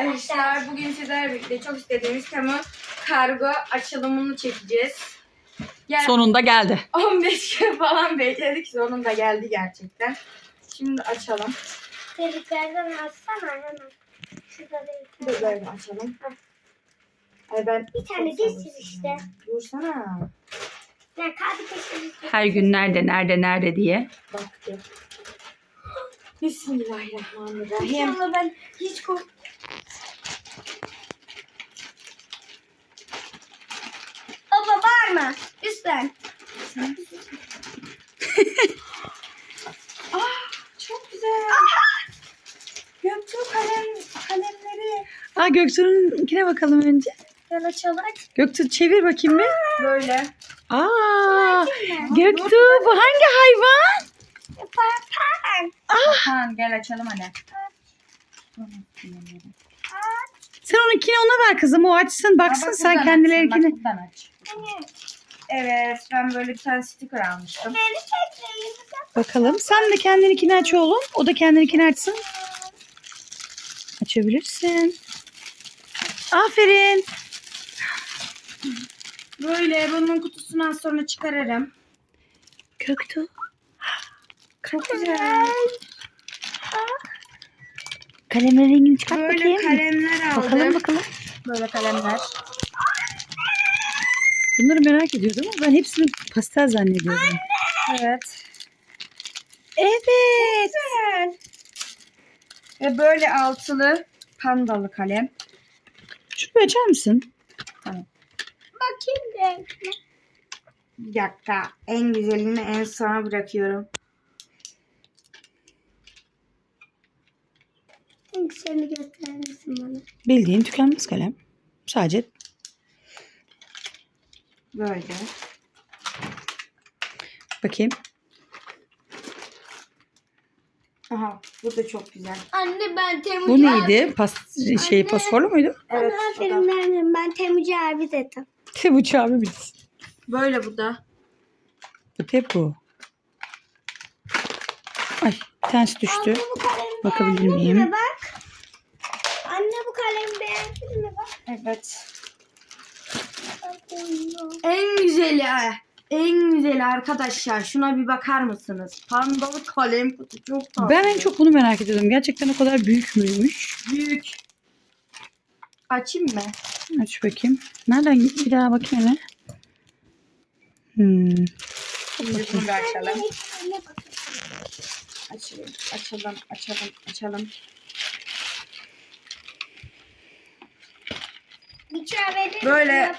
arkadaşlar. Bugün sizlerle birlikte çok istediğimiz Temu kargo açılımını çekeceğiz. Yani Sonunda geldi. 15 gün falan bekledik. Sonunda geldi gerçekten. Şimdi açalım. Deliklerden açsana hemen. Şurada Dur delikler. böyle açalım. Ay ben Bir tane de siz işte. Dursana. Kesin. Her gün nerede nerede nerede diye. Bak. Bismillahirrahmanirrahim. İnşallah ben hiç kork... bağırma. Lütfen. Çok güzel. Göktuğ kalem, kalemleri. Aa Göktuğ'unkine bakalım önce. Gel açalım. Göktuğ çevir bakayım bir. Böyle. Aa Göktuğ bu hangi hayvan? Yaparken. Han gel açalım hadi. Sen onunkini ona ver kızım o açsın baksın Bak sen kendilerinkini. aç, bak buradan aç. Evet ben böyle bir tane sticker almıştım. Bakalım sen de kendininkini aç oğlum. O da kendininkini açsın. Açabilirsin. Aferin. Böyle bunun kutusunu az sonra çıkarırım. Göktuğ. Çok güzel. Kalemlerin rengini çıkart Böyle bakayım. kalemler aldım. Bakalım bakalım. Böyle kalemler. Bunları merak ediyordum ama ben hepsini pastel zannediyordum. Evet. Evet. Güzel. Ve böyle altılı pandalı kalem. Şunu açar mısın? Bakayım de. Bir dakika. En güzelini en sona bırakıyorum. En güzelini gösterir misin bana? Bildiğin tükenmez kalem. Sadece Böyle. bakayım. Aha bu da çok güzel. Anne ben Temucu Bu neydi? Pas şey Anne. fosforlu muydu? Evet. Da. aferin. Ben Temucu abi dedim. Bu çağrı bilsin. Böyle bu da. Bu tep bu. Ay tanesi düştü. Anne bu kalemi Bakabilir beğendin miyim? mi bak? Anne bu kalemi beğendin mi bak? Evet. En güzeli. En güzeli arkadaşlar. Şuna bir bakar mısınız? Pandalı kalem kutu. Çok tatlı. Ben en çok bunu merak ediyordum. Gerçekten o kadar büyük müymüş? büyük. Açayım mı? Aç bakayım. Nereden bir daha bakayım hele. Hmm. Şimdi bunu da açalım. Açalım, açalım, açalım, açalım. Bıçağı verir misin Böyle-?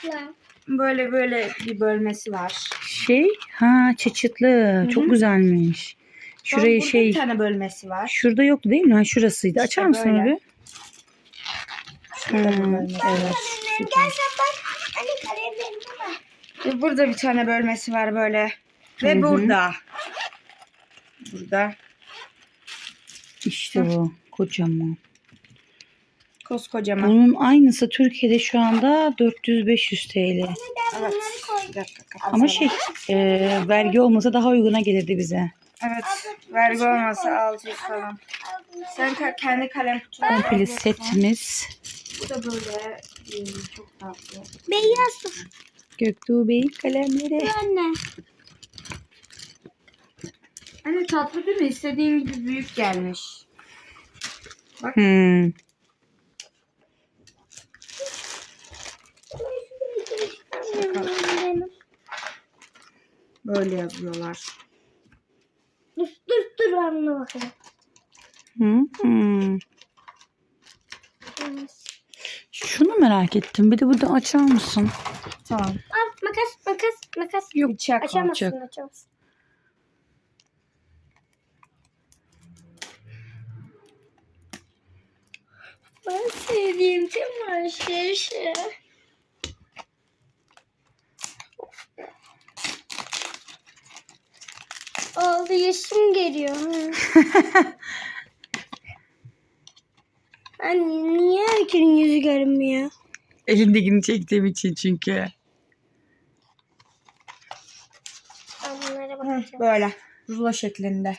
Böyle böyle bir bölmesi var. Şey ha çıçıtlı. Çok güzelmiş. Sonra burada şey bir tane bölmesi var. şurada yoktu değil mi? Ha, şurasıydı. Açar mısın böyle. bir? Şurada bir bölmesi var. Bak. Anne. Ve Burada bir tane bölmesi var böyle. Ve Hı hı. burada. Burada. İşte bu. Kocaman. Koskocaman. Bunun aynısı Türkiye'de şu anda 400-500 TL. Evet. Bir dakika. Ama şey e, vergi olmasa daha uyguna gelirdi bize. Evet. Vergi olmasa 600 falan. Sen ka- kendi kalem kutunu Komple setimiz. Bu da böyle hmm, çok tatlı. Beyaz. Göktuğ Bey'in kalemleri. Anne. Hani tatlı değil mi? İstediğin gibi büyük gelmiş. Hmm. Böyle yazıyorlar. Dur dur dur anne bakalım. Hı hı. Şunu merak ettim. Bir de burada açar mısın? Tamam. Al makas makas makas. Yok. Bıçak. Açamazsın olacak. açamazsın. Ben sevdiğim tüm alışverişi. Ağlayışım geliyor. Anne niye herkesin yüzü görünmüyor? Elindekini çektiğim için çünkü. Bunlara bakacağım. Böyle. Rulo şeklinde.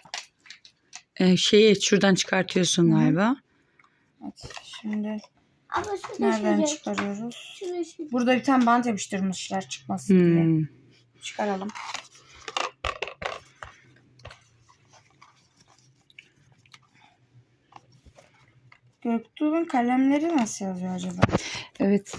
Ee, şeyi şuradan çıkartıyorsun galiba. Evet, şimdi şurada Nereden şurada. çıkarıyoruz? Şurada şurada. Burada bir tane bant yapıştırmışlar çıkmasın diye. Hmm. Çıkaralım. Göktuğ'un kalemleri nasıl yazıyor acaba? Evet.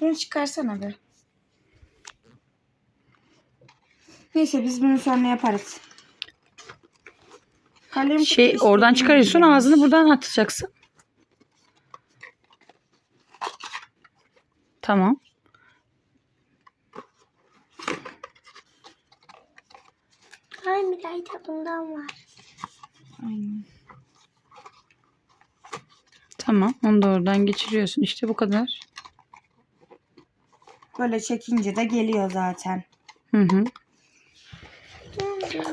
Bunu çıkarsana be. Neyse biz bunu sonra yaparız. Kalem Şey oradan çıkarıyorsun ağzını buradan atacaksın. Tamam. Ay Miray tadından var. Aynen. Tamam. Onu da oradan geçiriyorsun. İşte bu kadar. Böyle çekince de geliyor zaten. Hı hı.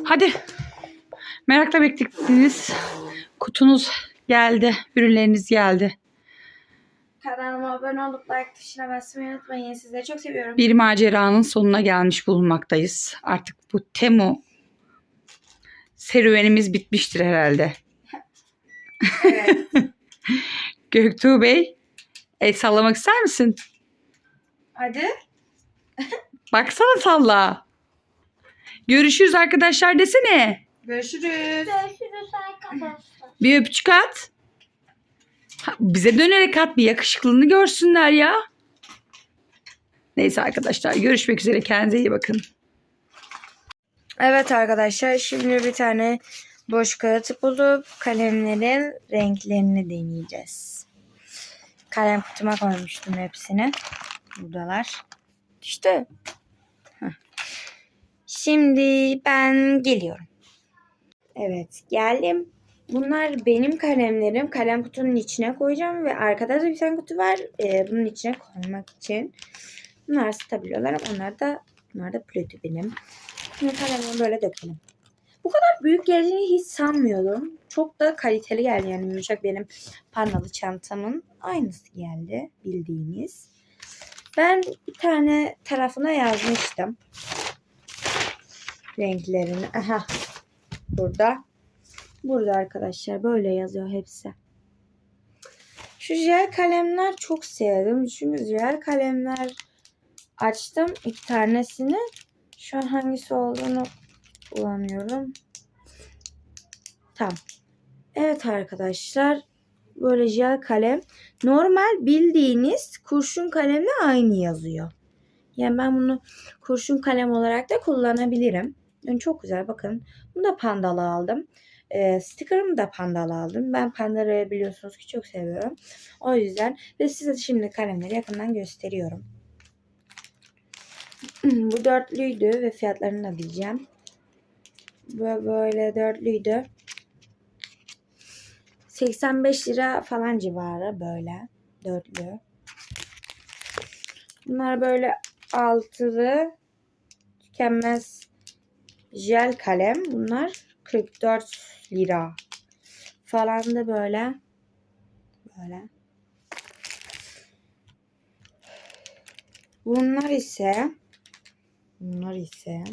Hadi. Merakla beklediğiniz kutunuz geldi. Ürünleriniz geldi. Kanalıma abone olup like tuşuna basmayı unutmayın. Sizleri çok seviyorum. Bir maceranın sonuna gelmiş bulunmaktayız. Artık bu Temu serüvenimiz bitmiştir herhalde. Evet. Göktuğ Bey, el sallamak ister misin? Hadi. Baksana salla. Görüşürüz arkadaşlar desene. Görüşürüz. Görüşürüz arkadaşlar. Bir öpücük at. Ha, Bize dönerek at bir yakışıklılığını görsünler ya. Neyse arkadaşlar görüşmek üzere kendinize iyi bakın. Evet arkadaşlar şimdi bir tane boş kağıt bulup kalemlerin renklerini deneyeceğiz. Kalem kutuma koymuştum hepsini. Buradalar. İşte. Heh. Şimdi ben geliyorum. Evet geldim. Bunlar benim kalemlerim. Kalem kutunun içine koyacağım ve arkada da bir tane kutu var. Ee, bunun içine koymak için. Bunlar stabiliyorlar ama onlar da bunlar da plötü benim. Şimdi kalemimi böyle dökelim. Bu kadar büyük geldiğini hiç sanmıyordum. Çok da kaliteli geldi yani yumuşak benim pandalı çantamın aynısı geldi bildiğiniz. Ben bir tane tarafına yazmıştım. Renklerini. Aha. Burada. Burada arkadaşlar böyle yazıyor hepsi. Şu jel kalemler çok sevdim. Çünkü jel kalemler açtım iki tanesini. Şu an hangisi olduğunu bulamıyorum. Tamam. Evet arkadaşlar. Böyle jel kalem. Normal bildiğiniz kurşun kalemle aynı yazıyor. Yani ben bunu kurşun kalem olarak da kullanabilirim. Yani çok güzel bakın. Bunu da pandalı aldım. Ee, sticker'ımı da pandalı aldım. Ben pandaları biliyorsunuz ki çok seviyorum. O yüzden ve size şimdi kalemleri yakından gösteriyorum. Bu dörtlüydü ve fiyatlarını da diyeceğim. Böyle, böyle dörtlüydü. 85 lira falan civarı böyle dörtlü. Bunlar böyle altılı tükenmez jel kalem. Bunlar 44 lira falan da böyle böyle. Bunlar ise bunlar ise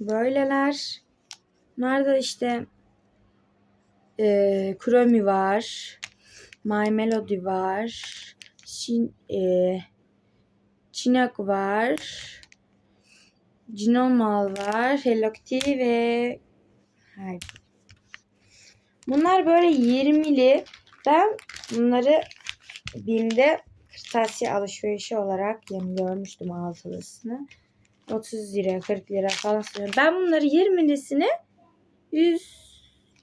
böyleler. Bunlar da işte e, Chromie var. My Melody var. Şin, e, Çinak var. Cinomal var. Hello Kitty ve Hayır. Bunlar böyle 20'li. Ben bunları BİM'de kırtasiye alışverişi olarak yani görmüştüm altılısını. 30 lira 40 lira falan sanıyorum. Ben bunları 20'lisini 100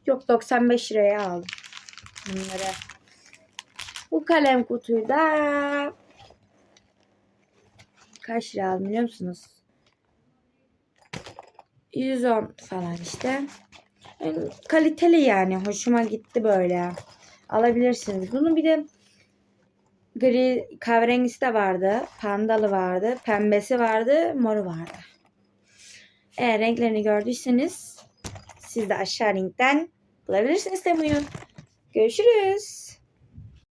yok 95 liraya aldım. Bunları. Bu kalem kutuyu da kaç lira aldım biliyor musunuz? 110 falan işte. Yani kaliteli yani. Hoşuma gitti böyle. Alabilirsiniz. Bunun bir de gri kahverengisi de vardı. Pandalı vardı. Pembesi vardı. Moru vardı. Eğer renklerini gördüyseniz siz de aşağı linkten bulabilirsiniz Temu'yu. Görüşürüz.